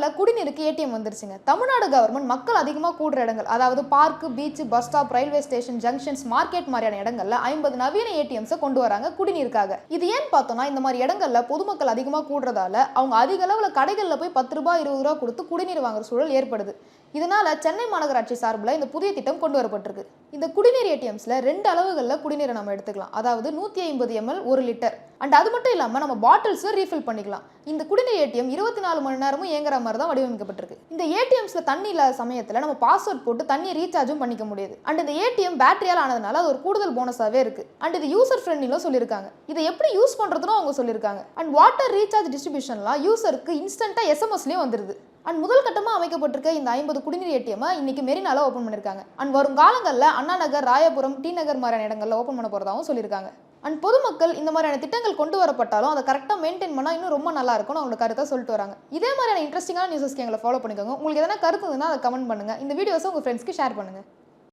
தமிழ்நாட்டில் குடிநீருக்கு ஏடிஎம் வந்துருச்சுங்க. தமிழ்நாடு கவர்மெண்ட் மக்கள் அதிகமாக கூடுற இடங்கள் அதாவது park beach bus stop railway station junctions market மாதிரியான இடங்கள்ல ஐம்பது நவீன ஏடிஎம்ஸை கொண்டு வராங்க குடிநீருக்காக. இது ஏன் பார்த்தோம்னா இந்த மாதிரி இடங்கள்ல பொதுமக்கள் அதிகமாக கூடுறதால அவங்க அதிக அளவில் கடைகளில் போய் பத்து ரூபாய் இருபது ரூபா கொடுத்து குடிநீர் வாங்குற சூழல் ஏற்படுது. இதனால சென்னை மாநகராட்சி சார்பில் இந்த புதிய திட்டம் கொண்டு வரப்பட்டிருக்கு. இந்த குடிநீர் ஏடிஎம்ஸில் ரெண்டு அளவுகளில் குடிநீரை நம்ம எடுத்துக்கலாம். அதாவது நூற்றி ஐம்பது எம்எல் ஒரு லிட்டர். அண்ட் அது மட்டும் இல்லாமல் நம்ம பாட்டில்ஸில் ரீஃபில் பண்ணிக்கலாம். இந்த குடிநீர் ஏடிஎம் இருபத்தி நாலு மணி நேரமும் இயங்குற மாதிரி தான் வடிவமைக்கப்பட்டிருக்கு. இந்த ஏடிஎம்ஸில் தண்ணி இல்லாத சமயத்தில் நம்ம பாஸ்வேர்ட் போட்டு தண்ணியை ரீசார்ஜும் பண்ணிக்க முடியுது. அண்ட் இந்த ஏடிஎம் பேட்டரியால் ஆனதுனால அது ஒரு கூடுதல் போனஸாகவே இருக்கு. அண்ட் இது யூசர் ஃப்ரெண்ட்லிலும் சொல்லியிருக்காங்க இதை எப்படி யூஸ் பண்ணுறதுனும் அவங்க சொல்லியிருக்காங்க அண்ட் வாட்டர் ரீசார்ஜ் டிஸ்ட்ரிபியூஷன்லாம் யூசருக்கு இன்ஸ்டண்ட்டாக எஸ்எம்எஸ்லேயும் வந்துருது. அண்ட் முதல் கட்டமாக அமைக்கப்பட்டிருக்க இந்த ஐம்பது குடிநீர் ஏடிஎம்மை இன்னைக்கு மெரினால ஓப்பன் பண்ணியிருக்காங்க அண்ட் வரும் காலங்களில் அண்ணா நகர் ராயபுரம் டி நகர் மாதிரியான இடங்களில் ஓப்பன் பண்ண போகிறதாகவும் சொல்லியிருக்காங்க அண்ட் பொதுமக்கள் இந்த மாதிரியான திட்டங்கள் கொண்டு வரப்பட்டாலும் அதை கரெக்டாக மெயின்டைன் பண்ணால் இன்னும் ரொம்ப நல்லா இருக்கும்னு அவங்களோட கருத்தை சொல்லிட்டு வராங்க. இதே மாதிரியான இன்ட்ரெஸ்டிங்கான நியூஸஸ்க்கு எங்களை ஃபாலோ பண்ணிக்கோங்க. உங்களுக்கு எதனா கருத்து இருந்தால் அதை கமெண்ட் பண்ணுங்கள் இந்த வீடியோஸை உங்கள் ஃப்ரெண்ட்ஸ்க்கு ஷேர் பண்ணுங்கள்